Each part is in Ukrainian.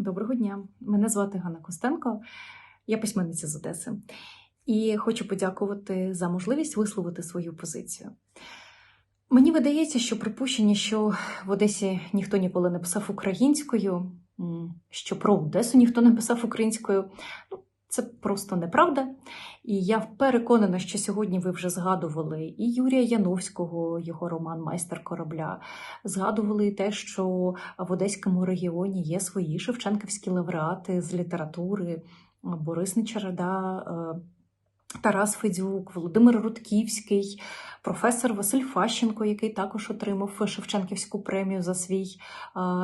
Доброго дня, мене звати Ганна Костенко, я письменниця з Одеси. І хочу подякувати за можливість висловити свою позицію. Мені видається, що припущення, що в Одесі ніхто ніколи не писав українською, що про Одесу ніхто не писав українською, ну, це просто неправда. І я переконана, що сьогодні ви вже згадували і Юрія Яновського, його роман Майстер корабля. Згадували те, що в Одеському регіоні є свої шевченківські лауреати з літератури, Борис Нечереда, е, Тарас Федюк, Володимир Рудківський, професор Василь Фащенко, який також отримав Шевченківську премію за свій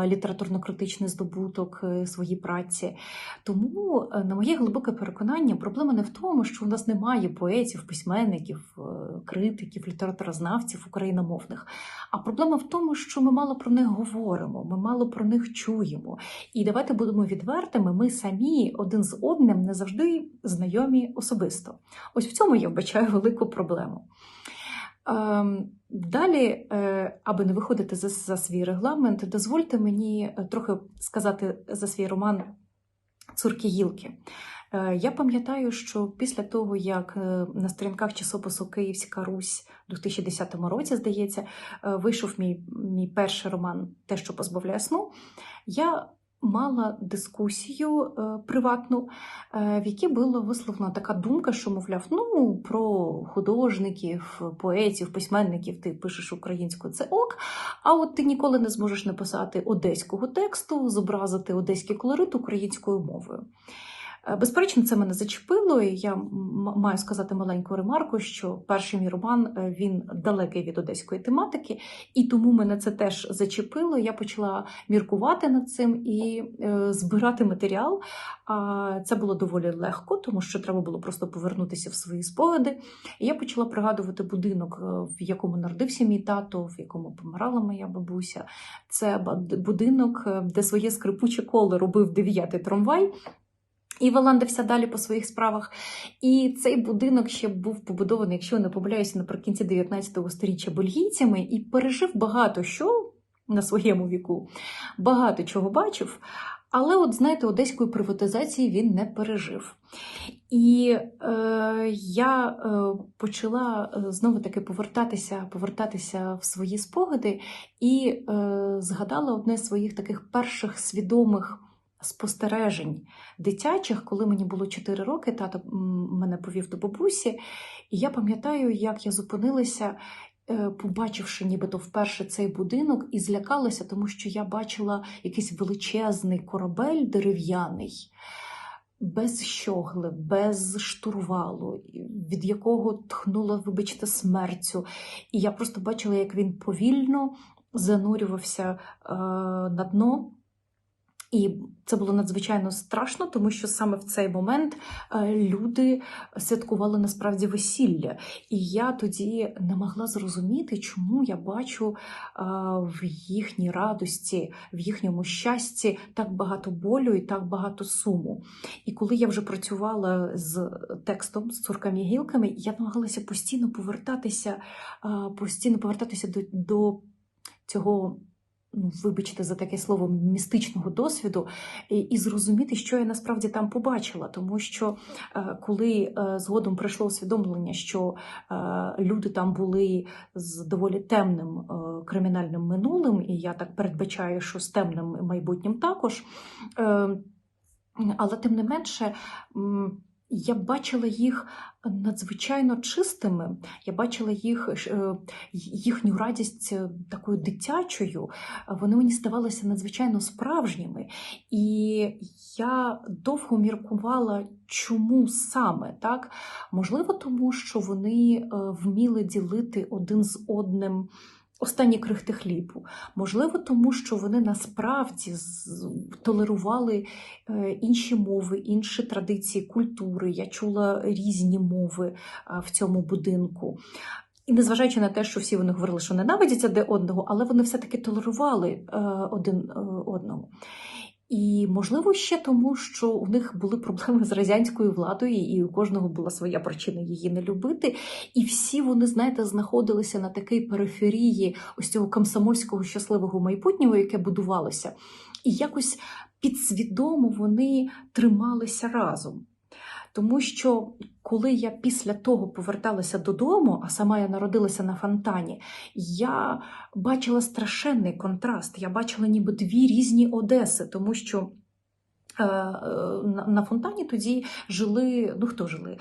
літературно-критичний здобуток, е, свої праці. Тому, е, на моє глибоке переконання, проблема не в тому, що у нас немає поетів, письменників, е, критиків, літературознавців україномовних, а проблема в тому, що ми мало про них говоримо, ми мало про них чуємо. І давайте будемо відвертими, ми самі один з одним не завжди знайомі особисто. Ось в цьому я вбачаю велику проблему. Ем, Далі, е, аби не виходити за, за свій регламент, дозвольте мені е, трохи сказати за свій роман Цурки гілки. Е, Я пам'ятаю, що після того, як на сторінках часопису Київська Русь у 2010 році, здається, вийшов мій, мій перший роман Те, що позбавляє сну, я мала дискусію е, приватну, е, в якій була висловлена така думка, що, мовляв, ну про художників, поетів, письменників ти пишеш українською, це ок. А от ти ніколи не зможеш написати одеського тексту, зобразити одеський колорит українською мовою. Е, Безперечно, це мене зачепило, і я маю сказати маленьку ремарку, що перший мій роман е, він далекий від одеської тематики, і тому мене це теж зачепило. Я почала міркувати над цим і е, збирати матеріал. Це було доволі легко, тому що треба було просто повернутися в свої спогади. І я почала пригадувати будинок, в якому народився мій тато, в якому помирала моя бабуся. Це будинок, де своє скрипуче коло робив дев'ятий трамвай. І валандився далі по своїх справах. І цей будинок ще був побудований, якщо не помиляюся, наприкінці 19 століття бельгійцями і пережив багато що на своєму віку, багато чого бачив. Але, от знаєте, одеської приватизації він не пережив. І е, я е, почала е, знову таки повертатися, повертатися в свої спогади і е, згадала одне з своїх таких перших свідомих спостережень дитячих, коли мені було 4 роки, тато мене повів до бабусі, і я пам'ятаю, як я зупинилася, е, побачивши нібито вперше цей будинок, і злякалася, тому що я бачила якийсь величезний корабель дерев'яний. Без щогли, без штурвалу, від якого тхнуло, вибачте, смертю. І я просто бачила, як він повільно занурювався е, на дно. І це було надзвичайно страшно, тому що саме в цей момент е, люди святкували насправді весілля. І я тоді не могла зрозуміти, чому я бачу е, в їхній радості, в їхньому щасті так багато болю і так багато суму. І коли я вже працювала з текстом, з цурками і гілками, я намагалася постійно повертатися, е, постійно повертатися до, до цього ну, вибачте за таке слово, містичного досвіду, і, і зрозуміти, що я насправді там побачила. Тому що е, коли е, згодом прийшло усвідомлення, що е, люди там були з доволі темним е, кримінальним минулим, і я так передбачаю, що з темним майбутнім також. Е, але тим не менше. м, я бачила їх надзвичайно чистими. Я бачила їх е, їхню радість е, такою дитячою. Вони мені здавалися надзвичайно справжніми. І я довго міркувала, чому саме так. Можливо, тому що вони е, вміли ділити один з одним. Останні крихти хлібу. Можливо, тому що вони насправді толерували е, інші мови, інші традиції, культури. Я чула різні мови е, в цьому будинку. І незважаючи на те, що всі вони говорили, що ненавидяться де одного, але вони все-таки толерували е, один одному. І можливо ще тому, що у них були проблеми з радянською владою, і у кожного була своя причина її не любити. І всі вони, знаєте, знаходилися на такій периферії ось цього комсомольського щасливого майбутнього, яке будувалося. І якось підсвідомо вони трималися разом. Тому що коли я після того поверталася додому, а сама я народилася на фонтані, я бачила страшенний контраст. Я бачила ніби дві різні Одеси, тому що е, на, на фонтані тоді жили, ну хто жили?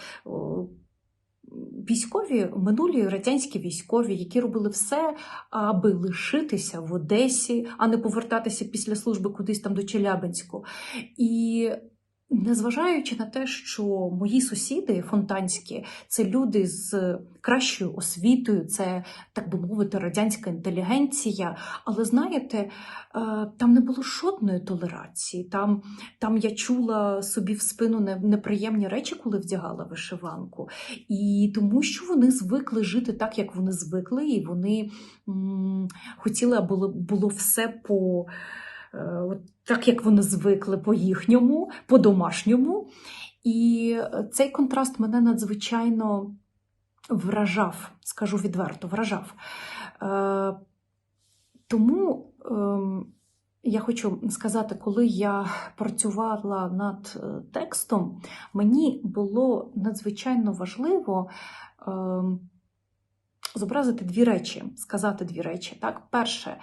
Військові, минулі радянські військові, які робили все, аби лишитися в Одесі, а не повертатися після служби кудись там до Челябинську. І Незважаючи на те, що мої сусіди фонтанські це люди з кращою освітою, це, так би мовити, радянська інтелігенція. Але знаєте, е, там не було жодної толерації. Там там я чула собі в спину неприємні речі, коли вдягала вишиванку. І тому що вони звикли жити так, як вони звикли, і вони м- хотіли, аби було, було все по. Е, от так як вони звикли по їхньому, по домашньому. І цей контраст мене надзвичайно вражав, скажу відверто, вражав. Е, тому ем, я хочу сказати, коли я працювала над е, текстом, мені було надзвичайно важливо ем, зобразити дві речі, сказати дві речі. Так, перше.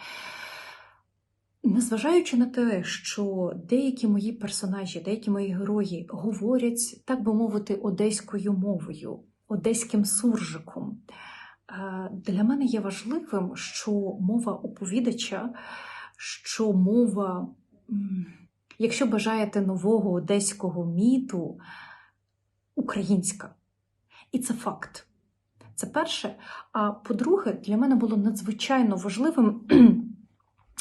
Незважаючи на те, що деякі мої персонажі, деякі мої герої говорять, так би мовити, одеською мовою, одеським суржиком, е, для мене є важливим, що мова оповідача, що мова, якщо бажаєте нового одеського міту, українська. І це факт. Це перше. А по-друге, для мене було надзвичайно важливим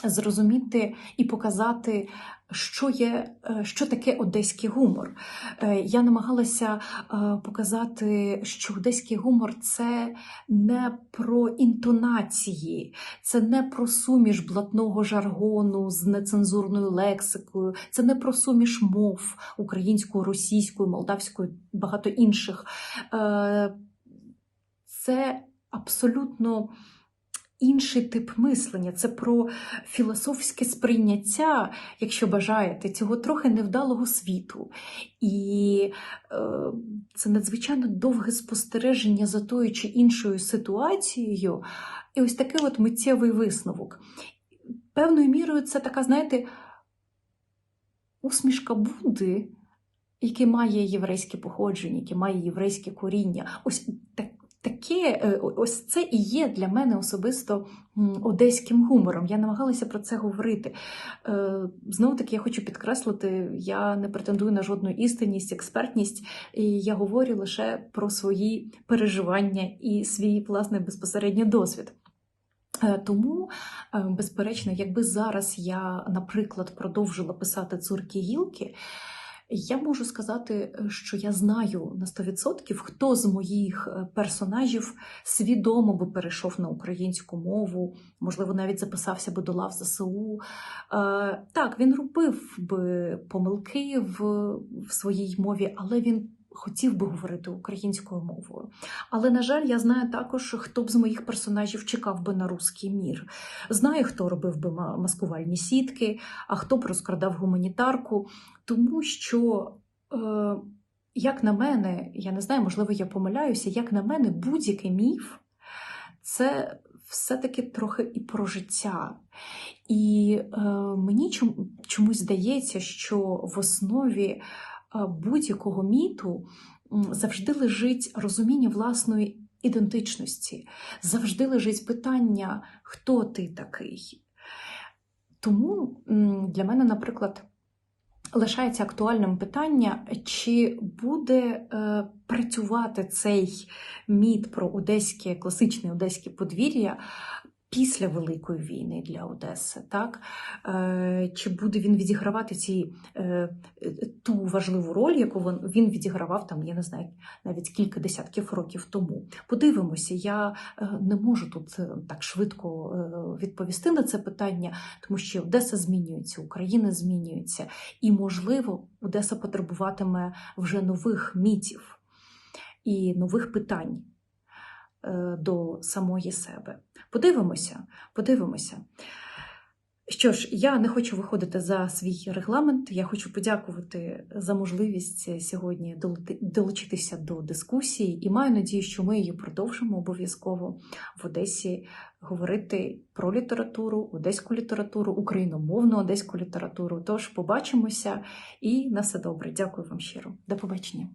зрозуміти і показати, що є, е, що таке одеський гумор. Е, я намагалася е, показати, що одеський гумор це не про інтонації, це не про суміш блатного жаргону з нецензурною лексикою, це не про суміш мов українською, російською, молдавською, багато інших. Це абсолютно інший тип мислення, це про філософське сприйняття, якщо бажаєте, цього трохи невдалого світу. І е, це надзвичайно довге спостереження за тою чи іншою ситуацією. І ось такий от миттєвий висновок. Певною мірою, це така, знаєте, усмішка Будди, який має єврейське походження, який має єврейське коріння. Ось так таке, е, ось це і є для мене особисто одеським гумором. Я намагалася про це говорити. Е, Знову таки, я хочу підкреслити, я не претендую на жодну істинність, експертність, і я говорю лише про свої переживання і свій власний безпосередній досвід. Е, тому, безперечно, якби зараз я, наприклад, продовжила писати цурки гілки. Я можу сказати, е, що я знаю на 100%, хто з моїх е, персонажів свідомо би перейшов на українську мову, можливо, навіть записався би до лав ЗСУ. Е, так, він робив би помилки в, в своїй мові, але він хотів би говорити українською мовою. Але, на жаль, я знаю також, хто б з моїх персонажів чекав би на русський мір. Знаю, хто робив би маскувальні сітки, а хто б розкрадав гуманітарку. Тому що, е, як на мене, я не знаю, можливо, я помиляюся, як на мене, будь-який міф це. Все-таки трохи і про життя. І е, мені чомусь здається, що в основі будь-якого міту завжди лежить розуміння власної ідентичності, завжди лежить питання, хто ти такий. Тому для мене, наприклад, лишається актуальним питання, чи буде е, працювати цей міт про одеське класичне одеське подвір'я після Великої війни для Одеси, так? Е, чи буде він відігравати ці, е, ту важливу роль, яку він відігравав там, я не знаю, навіть кілька десятків років тому. Подивимося, я е, не можу тут так швидко відповісти на це питання, тому що Одеса змінюється, Україна змінюється, і, можливо, Одеса потребуватиме вже нових мітів і нових питань. До самої себе. Подивимося, подивимося. Що ж, я не хочу виходити за свій регламент. Я хочу подякувати за можливість сьогодні долучитися до дискусії і маю надію, що ми її продовжимо обов'язково в Одесі говорити про літературу, одеську літературу, україномовну одеську літературу. Тож побачимося і на все добре. Дякую вам щиро. До побачення.